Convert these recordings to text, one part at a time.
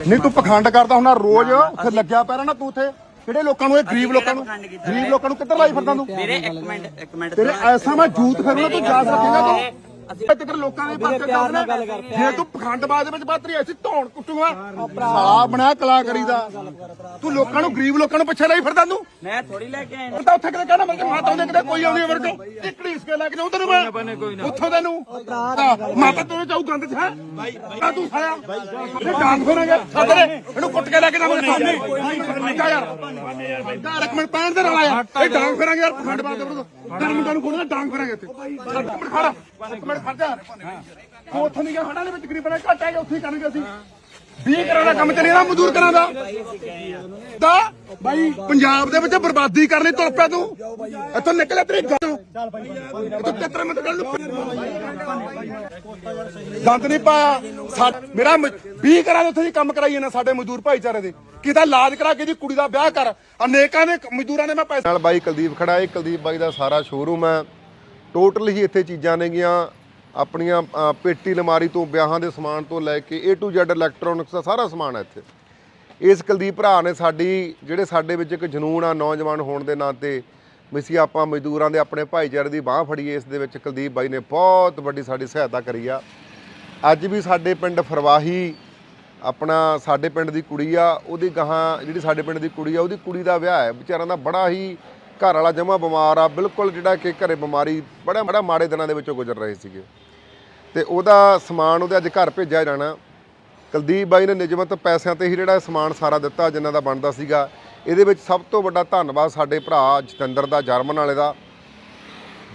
ਨਹੀਂ ਤੂੰ ਪਖੰਡ ਕਰਦਾ ਹੁਣਾ ਰੋਜ਼ ਉੱਥੇ ਲੱਗਿਆ ਪਿਆ ਰਹਿਣਾ ਤੂੰ ਉੱਥੇ। ਕਿਹੜੇ ਲੋਕਾਂ ਨੂੰ ਇਹ ਗਰੀਬ ਲੋਕਾਂ ਨੂੰ ਪਖੰਡ ਕੀਤਾ? ਗਰੀਬ ਲੋਕਾਂ ਨੂੰ ਕਿੱਧਰ ਲਾਈ ਫਿਰਦਾ ਤੂੰ? ਵੀਰੇ ਇੱਕ ਮਿੰਟ ਇੱਕ ਮਿੰਟ। ਤੇਰੇ ਐਸਾ ਮੈਂ ਜੂਤ ਫਿਰੂੰਗਾ ਤੂੰ ਜਾਸ ਰੱਖੇਗਾ ਤੂੰ? ਤੱਕ ਲੋਕਾਂ ਦੇ ਪਾਸੇ ਕਰਦੇ ਜੇ ਤੂੰ ਪਖੰਡਬਾਜ਼ ਦੇ ਵਿੱਚ ਬਾਤਰੀ ਐਸੀ ਧੌਣ ਕੁੱਟੂਗਾ। ਸਾਲਾ ਬਣਾ ਕਲਾ ਕਰੀਦਾ ਤੂੰ ਲੋਕਾਂ ਨੂੰ ਗਰੀਬ ਲੋਕਾਂ ਨੂੰ ਪਿੱਛੇ ਲਈ ਫਿਰਦਾ ਤੂੰ? ਮੈਂ ਥੋੜੀ ਲੈ ਕੇ ਆਇਆ। ਹੁਣ ਤਾਂ ਉੱਥੇ ਕਿਤੇ ਕਹਿਣਾ ਮੈਂ ਮਾਤਾ ਉਹਦੇ ਕਿਤੇ ਕੋਈ ਆਉਂਦੀ ਚੋਂ ਟਿਕੜੀ ਇਸ ਕੇ ਲੈ ਕੇ ਜਾਉਂ ਤੈਨੂੰ ਮੈਂ। ਉੱਥੋਂ ਤੈਨੂੰ। ਹਾਂ, ਮਾਤਾ ਤੇਰੇ ਚਾਉ ਗੰਦ ਚ ਹੈ? ਬਾਈ ਬਾਈ ਤੂੰ ਖਾਇਆ ਇਹ ਡਾਂਗ ਫੇਰਾਂਗੇ ਛੱਡ ਦੇ। ਇਹਨੂੰ ਕੁੱਟ ਕੇ ਲੈ ਕੇ ਜਾਵਾਂਗੇ ਸਾਹਮਣੇ। ਜਾ ਯਾਰ। ਦਾ ਰਕਮਣ ਪੈਣ ਦੇ ਨਾਲ ਆਇਆ ਇਹ ਡਾਂਗ ਫੇਰਾਂਗੇ ਯਾਰ ਖੰਡ ਬਾਦ ਦੇ ਤੇਰੇ ਮੁੰਡਾ ਨੂੰ ਖੋਲਣਾ ਡਾਂਗ ਫੇਰਾਂਗੇ ਇੱਥੇ। ਛੱਡ ਇੱਕ ਮਿੰਟ ਖੜਾ। ਇੱਕ ਮਿੰਟ ਖੜ ਜਾ। ਤੂੰ ਉੱਥੋਂ ਨਹੀਂ ਗਿਆ ਦੇ ਵਿੱਚ ਗਰੀਬਾਂ ਦੇ ਘੱਟ ਹੈਗੇ ਉੱਥੇ ਹੀ ਕਰਨਗੇ ਅਸੀਂ। 20 ਕਰੋੜ ਦਾ ਕੰਮ ਚੱਲੀ ਮਜ਼ਦੂਰ ਕਰਾਂ ਦਾ। ਦਾ ਬਾਈ, ਪੰਜਾਬ ਦੇ ਵਿੱਚ ਬਰਬਾਦੀ ਕਰਨੀ ਤੁਰ ਪਿਆ ਤੂੰ। ਇੱਥੋਂ ਨਿਕਲੇ ਤੇਰੀ ਗੱਲ। ਤੂੰ ਕਿਤਰੇ ਮਤ ਕਰ ਲੂ ਨਹੀਂ ਪਾਇਆ। ਮੇਰਾ 20 ਕਰਾਂ ਦੇ ਉੱਥੇ ਦੀ ਕੰਮ ਕਰਾਈ ਇਹਨਾਂ ਸਾਡੇ ਮਜ਼ਦੂਰ ਭਾਈਚਾਰੇ ਦੇ। ਕਿਤਾ ਇਲਾਜ ਕਰਾ ਕੇ ਦੀ ਕੁੜੀ ਦਾ ਵਿਆਹ ਕਰ। ਅਨੇਕਾਂ ਦੇ ਮਜ਼ਦੂਰਾਂ ਨੇ ਮੈਂ ਪੈਸੇ ਨਾਲ ਬਾਈ ਕੁਲਦੀਪ ਖੜਾ ਹੈ ਕੁਲਦੀਪ ਬਾਈ ਦਾ ਸਾਰਾ ਸ਼ੋਰੂਮ ਹੈ। ਟੋਟਲ ਹੀ ਇੱਥੇ ਚੀਜ਼ਾਂ ਨੇਗੀਆਂ। ਆਪਣੀਆਂ ਅ, ਪੇਟੀ ਲਮਾਰੀ ਤੋਂ ਵਿਆਹਾਂ ਦੇ ਸਮਾਨ ਤੋਂ ਲੈ ਕੇ A to Z ਇਲੈਕਟ੍ਰੋਨਿਕਸ ਦਾ ਸਾਰਾ ਸਮਾਨ ਹੈ ਇੱਥੇ। ਇਸ ਕੁਲਦੀਪ ਭਰਾ ਨੇ ਸਾਡੀ ਜਿਹੜੇ ਸਾਡੇ ਵਿੱਚ ਇੱਕ ਜਨੂਨ ਆ ਨੌਜਵਾਨ ਹੋਣ ਦੇ ਨਾਤੇ ਵੀ ਅਸੀਂ ਆਪਾਂ ਮਜ਼ਦੂਰਾਂ ਦੇ ਆਪਣੇ ਭਾਈਚਾਰੇ ਦੀ ਬਾਹ ਫੜੀਏ ਇਸ ਦੇ ਵਿੱਚ ਕੁਲਦੀਪ ਬਾਈ ਨੇ ਬਹੁਤ ਵੱਡੀ ਸਾਡੀ ਸਹਾਇਤਾ ਕਰੀ ਆ। ਅੱਜ ਵੀ ਸਾਡੇ ਪਿੰਡ ਫਰਵਾਹੀ ਆਪਣਾ ਸਾਡੇ ਪਿੰਡ ਦੀ ਕੁੜੀ ਆ ਉਹਦੀ ਗਾਹਾਂ ਜਿਹੜੀ ਸਾਡੇ ਪਿੰਡ ਦੀ ਕੁੜੀ ਆ ਉਹਦੀ ਕੁੜੀ ਦਾ ਵਿਆਹ ਹੈ। ਵਿਚਾਰਾਂ ਦਾ ਬੜਾ ਹੀ ਘਰ ਵਾਲਾ ਜਮਾ ਬਿਮਾਰ ਆ, ਬਿਲਕੁਲ ਜਿਹੜਾ ਕਿ ਘਰੇ ਬਿਮਾਰੀ ਬੜਾ ਬੜਾ ਮਾੜੇ ਦਿਨਾਂ ਦੇ ਵਿੱਚੋਂ ਗੁਜ਼ਰ ਰਹੇ ਸੀਗੇ। ਤੇ ਉਹਦਾ ਸਮਾਨ ਉਹਦੇ ਅੱਜ ਘਰ ਭੇਜਿਆ ਜਾਣਾ। ਕੁਲਦੀਪ ਬਾਈ ਨੇ ਨਿਯਮਤ ਪੈਸਿਆਂ ਤੇ ਹੀ ਜਿਹੜਾ ਸਮਾਨ ਸਾਰਾ ਦਿੱਤਾ ਜਿੰਨਾ ਦਾ ਬਣਦਾ ਸੀਗਾ। ਇਹਦੇ ਵਿੱਚ ਸਭ ਤੋਂ ਵੱਡਾ ਧੰਨਵਾਦ ਸਾਡੇ ਭਰਾ ਜਤਿੰਦਰ ਦਾ, ਜਰਮਨ ਵਾਲੇ ਦਾ,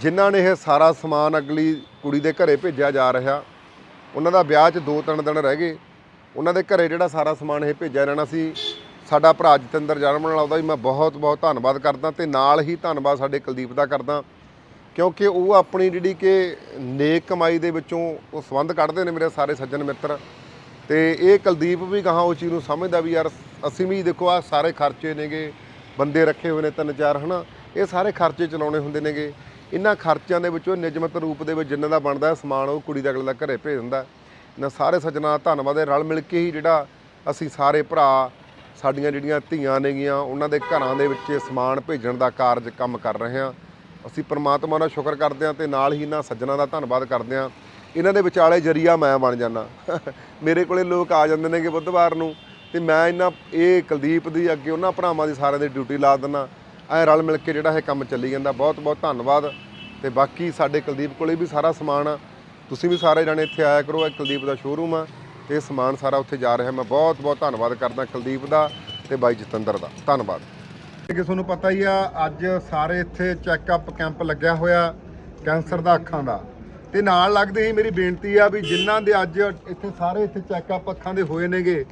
ਜਿਨ੍ਹਾਂ ਨੇ ਇਹ ਸਾਰਾ ਸਮਾਨ ਅਗਲੀ ਕੁੜੀ ਦੇ ਘਰੇ ਭੇਜਿਆ ਜਾ ਰਿਹਾ। ਉਹਨਾਂ ਦਾ ਵਿਆਹ 'ਚ ਦੋ ਤਿੰਨ ਦਿਨ ਰਹਿ ਗਏ। ਉਹਨਾਂ ਦੇ ਘਰੇ ਜਿਹੜਾ ਸਾਰਾ ਸਮਾਨ ਇਹ ਭੇਜਿਆ ਰਹਿਣਾ ਸੀ। ਸਾਡਾ ਭਰਾ ਜਤਿੰਦਰ ਜਰਮਨ ਵਾਲਾ ਉਹਦਾ ਵੀ ਮੈਂ ਬਹੁਤ ਬਹੁਤ ਧੰਨਵਾਦ ਕਰਦਾ ਤੇ ਨਾਲ ਹੀ ਧੰਨਵਾਦ ਸਾਡੇ ਕੁਲਦੀਪ ਦਾ ਕਰਦਾ, ਕਿਉਂਕਿ ਉਹ ਆਪਣੀ ਜਿਹੜੀ ਕਿ ਨੇਕ ਕਮਾਈ ਦੇ ਵਿੱਚੋਂ ਉਹ ਸੰਬੰਧ ਕੱਢਦੇ ਨੇ ਮੇਰੇ ਸਾਰੇ ਸੱਜਣ ਮਿੱਤਰ। ਤੇ ਇਹ ਕੁਲਦੀਪ ਵੀ ਕਹਾ ਉਹ ਚੀਜ਼ ਨੂੰ ਸਮਝਦਾ ਵੀ ਯਾਰ, ਅਸੀਂ ਵੀ ਦੇਖੋ ਆ ਸਾਰੇ ਖਰਚੇ ਨੇਗੇ, ਬੰਦੇ ਰੱਖੇ ਹੋਏ ਨੇ ਤਿੰਨ ਚਾਰ, ਹਨਾ? ਇਹ ਸਾਰੇ ਖਰਚੇ ਚਲਾਉਣੇ ਹੁੰਦੇ ਨੇਗੇ। ਇਹਨਾਂ ਖਰਚਿਆਂ ਦੇ ਵਿੱਚੋਂ ਨਿਯਮਤ ਰੂਪ ਦੇ ਵਿੱਚ ਜਿੰਨਾਂ ਦਾ ਬਣਦਾ, ਸਮਾਨ ਉਹ ਕੁੜੀ ਦਾ ਅਗਲੇ ਦਾ ਘਰੇ ਭੇਜ ਦਿੰਦਾ। ਨਾ ਸਾਰੇ ਸੱਜਣਾ ਦਾ ਧੰਨਵਾਦ ਹੈ। ਰਲ ਮਿਲ ਕੇ ਹੀ ਜਿਹੜਾ ਅਸੀਂ ਸਾਰੇ ਭਰਾ ਸਾਡੀਆਂ ਜਿਹੜੀਆਂ ਧੀਆਂ ਨੇਗੀਆਂ, ਉਹਨਾਂ ਦੇ ਘਰਾਂ ਦੇ ਵਿੱਚ ਸਮਾਨ ਭੇਜਣ ਦਾ ਕਾਰਜ ਕੰਮ ਕਰ ਰਹੇ ਹਾਂ। ਅਸੀਂ ਪ੍ਰਮਾਤਮਾ ਦਾ ਸ਼ੁਕਰ ਕਰਦੇ ਹਾਂ ਤੇ ਨਾਲ ਹੀ ਇਹਨਾਂ ਸੱਜਣਾ ਦਾ ਧੰਨਵਾਦ ਕਰਦੇ ਹਾਂ। ਇਹਨਾਂ ਦੇ ਵਿਚਾਲੇ ਜਰੀਆ ਮੈਂ ਬਣ ਜਾਣਾ ਮੇਰੇ ਕੋਲੇ ਲੋਕ ਆ ਜਾਂਦੇ ਨੇਗੇ ਬੁੱਧਵਾਰ ਨੂੰ ਤੇ ਮੈਂ ਇਹਨਾਂ, ਇਹ ਕੁਲਦੀਪ ਦੀ, ਅੱਗੇ ਉਹਨਾਂ ਭਰਾਵਾਂ ਦੀ ਸਾਰਿਆਂ ਦੀ ਡਿਊਟੀ ਲਾ ਦਿੰਦਾ। ਐ ਰਲ ਮਿਲ ਕੇ ਜਿਹੜਾ ਇਹ ਕੰਮ ਚੱਲੀ ਜਾਂਦਾ। ਬਹੁਤ ਬਹੁਤ ਧੰਨਵਾਦ। ਤੇ ਬਾਕੀ ਸਾਡੇ ਕੁਲਦੀਪ ਕੋਲੇ ਵੀ ਸਾਰਾ ਸਮਾਨ ਆ। ਤੁਸੀਂ ਵੀ ਸਾਰੇ ਜਾਣੇ ਇੱਥੇ ਆਇਆ ਕਰੋ। ਇਹ ਕੁਲਦੀਪ ਦਾ ਸ਼ੋਰੂਮ ਆ। ਤੇ ਸਮਾਨ ਸਾਰਾ ਉੱਥੇ ਜਾ ਰਿਹਾ। ਮੈਂ ਬਹੁਤ ਬਹੁਤ ਧੰਨਵਾਦ ਕਰਦਾ ਕੁਲਦੀਪ ਦਾ ਤੇ ਬਾਈ ਜਤਿੰਦਰ ਦਾ। ਧੰਨਵਾਦ। ਕਿ ਤੁਹਾਨੂੰ ਪਤਾ ਹੀ ਆ, ਅੱਜ ਸਾਰੇ ਇੱਥੇ ਚੈੱਕਅਪ ਕੈਂਪ ਲੱਗਿਆ ਹੋਇਆ ਕੈਂਸਰ ਦਾ ਅੱਖਾਂ ਦਾ। ਤੇ ਨਾਲ ਲੱਗਦੇ ਹੀ ਮੇਰੀ ਬੇਨਤੀ ਆ ਵੀ ਜਿਨ੍ਹਾਂ ਦੇ ਅੱਜ ਇੱਥੇ ਸਾਰੇ ਇੱਥੇ ਚੈੱਕਅਪ ਅੱਖਾਂ ਦੇ ਹੋਏ ਨੇਗੇ,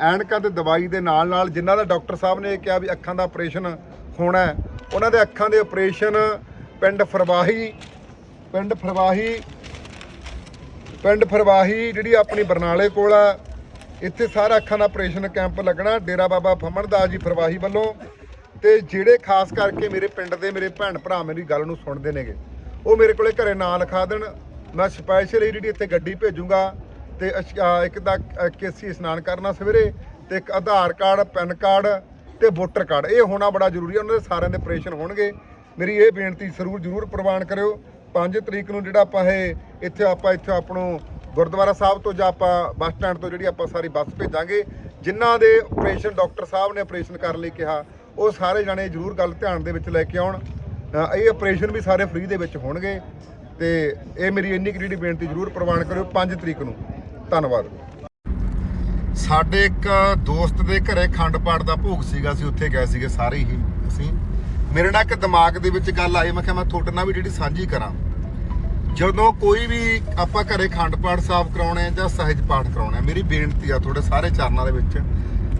ਐਨਕਾਂ ਤੇ ਦਵਾਈ ਦੇ ਨਾਲ ਨਾਲ ਜਿਨ੍ਹਾਂ ਦਾ ਡਾਕਟਰ ਸਾਹਿਬ ਨੇ ਕਿਹਾ ਵੀ ਅੱਖਾਂ ਦਾ ਆਪਰੇਸ਼ਨ ਹੋਣਾ ਉਹਨਾਂ ਦੇ ਅੱਖਾਂ ਦੇ ਆਪਰੇਸ਼ਨ ਪਿੰਡ ਫਰਵਾਹੀ ਪਿੰਡ ਫਰਵਾਹੀ ਪਿੰਡ ਫਰਵਾਹੀ ਜਿਹੜੀ ਆਪਣੀ ਬਰਨਾਲੇ ਕੋਲ ਆ, ਇੱਥੇ ਸਾਰਾ ਅੱਖਾਂ ਦਾ ਆਪਰੇਸ਼ਨ ਕੈਂਪ ਲੱਗਣਾ, ਡੇਰਾ ਬਾਬਾ ਫਮਣਦਾਸ ਜੀ ਫਰਵਾਹੀ ਵੱਲੋਂ। ਤੇ ਜਿਹੜੇ ਖਾਸ ਕਰਕੇ ਮੇਰੇ ਪਿੰਡ ਦੇ ਮੇਰੇ ਭੈਣ ਭਰਾ ਮੇਰੀ ਗੱਲ ਨੂੰ ਸੁਣਦੇ ਨੇਗੇ, ਉਹ ਮੇਰੇ ਕੋਲੇ ਘਰੇ ਨਾਂ ਲਿਖਾ ਦੇਣ। ਮੈਂ ਸਪੈਸ਼ਲ ਜਿਹੜੀ ਇੱਥੇ ਗੱਡੀ ਭੇਜੂੰਗਾ ਤੇ ਅਸ਼- ਇੱਕ ਦਾ ਕੇਸੀ ਇਸ਼ਨਾਨ ਕਰਨਾ ਸਵੇਰੇ ਤੇ ਇੱਕ ਆਧਾਰ ਕਾਰਡ, ਪੈਨ ਕਾਰਡ ਤੇ ਵੋਟਰ ਕਾਰਡ। ਇਹ ਹੋਣਾ ਬੜਾ ਜ਼ਰੂਰੀ ਹੈ ਉਹਨਾਂ ਦੇ ਸਾਰਿਆਂ ਦੇ ਆਪਰੇਸ਼ਨ ਹੋਣਗੇ। ਮੇਰੀ ਇਹ ਬੇਨਤੀ ਜ਼ਰੂਰ ਜ਼ਰੂਰ ਪ੍ਰਵਾਨ ਕਰਿਓ। 5 ਤਰੀਕ ਨੂੰ ਜਿਹੜਾ ਆਪਾਂ ਇਹ ਇੱਥੇ ਆਪਾਂ ਇੱਥੇ ਆਪਣੋ ਗੁਰਦੁਆਰਾ ਸਾਹਿਬ ਤੋਂ ਜਾਂ ਆਪਾਂ ਬੱਸ ਸਟੈਂਡ ਤੋਂ ਜਿਹੜੀ ਆਪਾਂ ਸਾਰੀ ਬੱਸ ਭੇਜਾਂਗੇ, ਜਿਨ੍ਹਾਂ ਦੇ ਆਪਰੇਸ਼ਨ ਡਾਕਟਰ ਸਾਹਿਬ ਨੇ ਆਪਰੇਸ਼ਨ ਕਰਨ ਲਈ ਕਿਹਾ, ਉਹ ਸਾਰੇ ਜਣੇ ਜ਼ਰੂਰ ਗੱਲ ਧਿਆਨ ਦੇ ਵਿੱਚ ਲੈ ਕੇ ਆਉਣ। ਇਹ ਆਪਰੇਸ਼ਨ ਵੀ ਸਾਰੇ ਫ੍ਰੀ ਦੇ ਵਿੱਚ ਹੋਣਗੇ ਤੇ ਇਹ ਮੇਰੀ ਇੰਨੀ ਕੁ ਜਿਹੜੀ ਬੇਨਤੀ ਜ਼ਰੂਰ ਪ੍ਰਵਾਨ ਕਰਿਓ 5 ਤਰੀਕ ਨੂੰ। ਧੰਨਵਾਦ। ਸਾਡੇ ਇੱਕ ਦੋਸਤ ਦੇ ਘਰੇ ਖੰਡ ਪਾਠ ਦਾ ਭੋਗ ਸੀਗਾ, ਅਸੀਂ ਉੱਥੇ ਗਏ ਸੀਗੇ ਸਾਰੇ ਹੀ, ਅਸੀਂ। ਮੇਰੇ ਨਾਲ ਇੱਕ ਦਿਮਾਗ ਦੇ ਵਿੱਚ ਗੱਲ ਆਈ, ਮੈਂ ਕਿਹਾ ਮੈਂ ਤੁਹਾਡੇ ਨਾਲ ਵੀ ਜਿਹੜੀ ਸਾਂਝੀ ਕਰਾਂ। ਜਦੋਂ ਕੋਈ ਵੀ ਆਪਾਂ ਘਰੇ ਖੰਡ ਪਾਠ ਸਾਫ਼ ਕਰਾਉਣੇ ਆ ਜਾਂ ਸਹਿਜ ਪਾਠ ਕਰਾਉਣੇ ਆ, ਮੇਰੀ ਬੇਨਤੀ ਆ ਤੁਹਾਡੇ ਸਾਰੇ ਚਰਨਾਂ ਦੇ ਵਿੱਚ,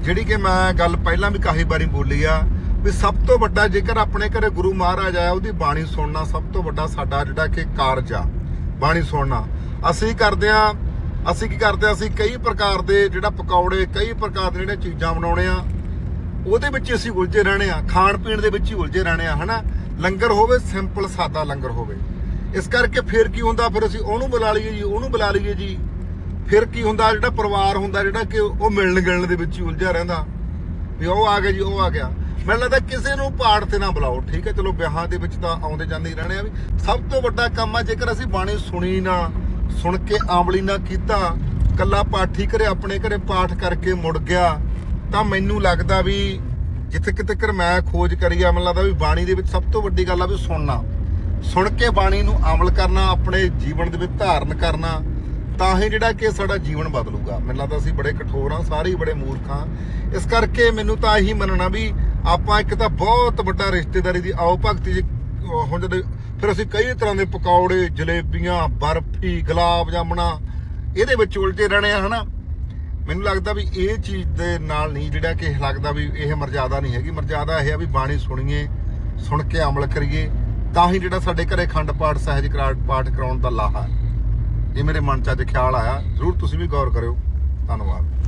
ਜਿਹੜੀ ਕਿ ਮੈਂ ਗੱਲ ਪਹਿਲਾਂ ਵੀ ਕਾਫੀ ਵਾਰੀ ਬੋਲੀ ਆ, ਵੀ ਸਭ ਤੋਂ ਵੱਡਾ ਜੇਕਰ ਆਪਣੇ ਘਰੇ ਗੁਰੂ ਮਹਾਰਾਜ ਆਇਆ, ਉਹਦੀ ਬਾਣੀ ਸੁਣਨਾ ਸਭ ਤੋਂ ਵੱਡਾ ਸਾਡਾ ਜਿਹੜਾ ਕਿ ਕਾਰਜ ਆ, ਬਾਣੀ ਸੁਣਨਾ। ਅਸੀਂ ਕਰਦੇ ਆ, ਅਸੀਂ ਕੀ ਕਰਦੇ ਆ, ਅਸੀਂ ਕਈ ਪ੍ਰਕਾਰ ਦੇ ਜਿਹੜਾ ਪਕੌੜੇ, ਕਈ ਪ੍ਰਕਾਰ ਦੇ ਜਿਹੜੇ ਚੀਜ਼ਾਂ ਬਣਾਉਣੇ ਆ ਉਹਦੇ ਵਿੱਚ ਅਸੀਂ ਉਲਝੇ ਰਹਿਣੇ ਆ, ਖਾਣ ਪੀਣ ਦੇ ਵਿੱਚ ਹੀ ਉਲਝੇ ਰਹਿਣੇ ਆ, ਹਨਾ? ਲੰਗਰ ਹੋਵੇ ਸਿੰਪਲ ਸਾਦਾ ਲੰਗਰ ਹੋਵੇ। ਇਸ ਕਰਕੇ ਫਿਰ ਕੀ ਹੁੰਦਾ, ਫਿਰ ਅਸੀਂ ਉਹਨੂੰ ਬੁਲਾ ਲਈਏ ਜੀ, ਉਹਨੂੰ ਬੁਲਾ ਲਈਏ ਜੀ। ਫਿਰ ਕੀ ਹੁੰਦਾ, ਜਿਹੜਾ ਪਰਿਵਾਰ ਹੁੰਦਾ, ਜਿਹੜਾ ਕਿ ਉਹ ਮਿਲਣ ਗਿਲਣ ਦੇ ਵਿੱਚ ਹੀ ਉਲਝਿਆ ਰਹਿੰਦਾ। ਵੀ ਉਹ ਆ ਗਿਆ ਜੀ, ਉਹ ਆ ਗਿਆ। ਮੈਨੂੰ ਲੱਗਦਾ ਕਿਸੇ ਨੂੰ ਪਾੜ ਤੇ ਨਾ ਬੁਲਾਓ, ਠੀਕ ਹੈ? ਚਲੋ, ਵਿਆਹਾਂ ਦੇ ਵਿੱਚ ਤਾਂ ਆਉਂਦੇ ਜਾਂਦੇ ਹੀ ਰਹਿਣੇ ਆ ਵੀ। ਸਭ ਤੋਂ ਵੱਡਾ ਕੰਮ ਆ, ਜੇਕਰ ਅਸੀਂ ਬਾਣੀ ਸੁਣੀ ਨਾ, ਸੁਣ ਕੇ ਆਂਵਲੀ ਨਾ ਕੀਤਾ, ਕੱਲਾ ਪਾਠੀ ਘਰੇ ਆਪਣੇ ਘਰੇ ਪਾਠ ਕਰਕੇ ਮੁੜ ਗਿਆ ਤਾਂ ਮੈਨੂੰ ਲੱਗਦਾ ਵੀ ਜਿੱਥੇ ਕਿਤੇ ਕਰ ਮੈਂ ਖੋਜ ਕਰੀ ਆ, ਮੈਨੂੰ ਲੱਗਦਾ ਵੀ ਬਾਣੀ ਦੇ ਵਿੱਚ ਸਭ ਤੋਂ ਵੱਡੀ ਗੱਲ ਆ ਵੀ ਸੁਣਨਾ। ਸੁਣ ਕੇ ਬਾਣੀ ਨੂੰ ਅਮਲ ਕਰਨਾ, ਆਪਣੇ ਜੀਵਨ ਦੇ ਵਿੱਚ ਧਾਰਨ ਕਰਨਾ, ਤਾਂ ਹੀ ਜਿਹੜਾ ਕਿ ਸਾਡਾ ਜੀਵਨ ਬਦਲੂਗਾ। ਮੈਨੂੰ ਲੱਗਦਾ ਅਸੀਂ ਬੜੇ ਕਠੋਰ ਹਾਂ ਸਾਰੇ ਹੀ ਬੜੇ ਮੂਰਖ ਹਾਂ ਇਸ ਕਰਕੇ ਮੈਨੂੰ ਤਾਂ ਇਹੀ ਮੰਨਣਾ ਵੀ ਆਪਾਂ ਇੱਕ ਤਾਂ ਬਹੁਤ ਵੱਡਾ ਰਿਸ਼ਤੇਦਾਰੀ ਦੀ ਆਓ ਭਗਤੀ ਜੀ ਹੁਣ ਜਦੋਂ ਫਿਰ ਅਸੀਂ ਕਈ ਤਰ੍ਹਾਂ ਦੇ ਪਕੌੜੇ, ਜਲੇਬੀਆਂ, ਬਰਫੀ, ਗੁਲਾਬ ਜਾਮਣਾ, ਇਹਦੇ ਵਿੱਚ ਉਲਝੇ ਰਹਿਣੇ ਆ, ਹਨਾ? ਮੈਨੂੰ ਲੱਗਦਾ ਵੀ ਇਹ ਚੀਜ਼ ਦੇ ਨਾਲ ਨਹੀਂ, ਜਿਹੜਾ ਕਿ ਲੱਗਦਾ ਵੀ ਇਹ ਮਰਜ਼ਾਦਾ ਨਹੀਂ ਹੈਗੀ। ਮਰਜ਼ਾਦਾ ਇਹ ਆ ਵੀ ਬਾਣੀ ਸੁਣੀਏ, ਸੁਣ ਕੇ ਅਮਲ ਕਰੀਏ, ਤਾਂ ਹੀ ਜਿਹੜਾ ਸਾਡੇ ਘਰੇ ਖੰਡ ਪਾਠ, ਸਹਿਜ ਕਰਾ- ਪਾਠ ਕਰਾਉਣ ਦਾ ਲਾਹਾ। ਇਹ ਮੇਰੇ ਮਨ ਚ ਅੱਜ ਖਿਆਲ ਆਇਆ। ਜ਼ਰੂਰ ਤੁਸੀਂ ਵੀ ਗੌਰ ਕਰਿਓ। ਧੰਨਵਾਦ।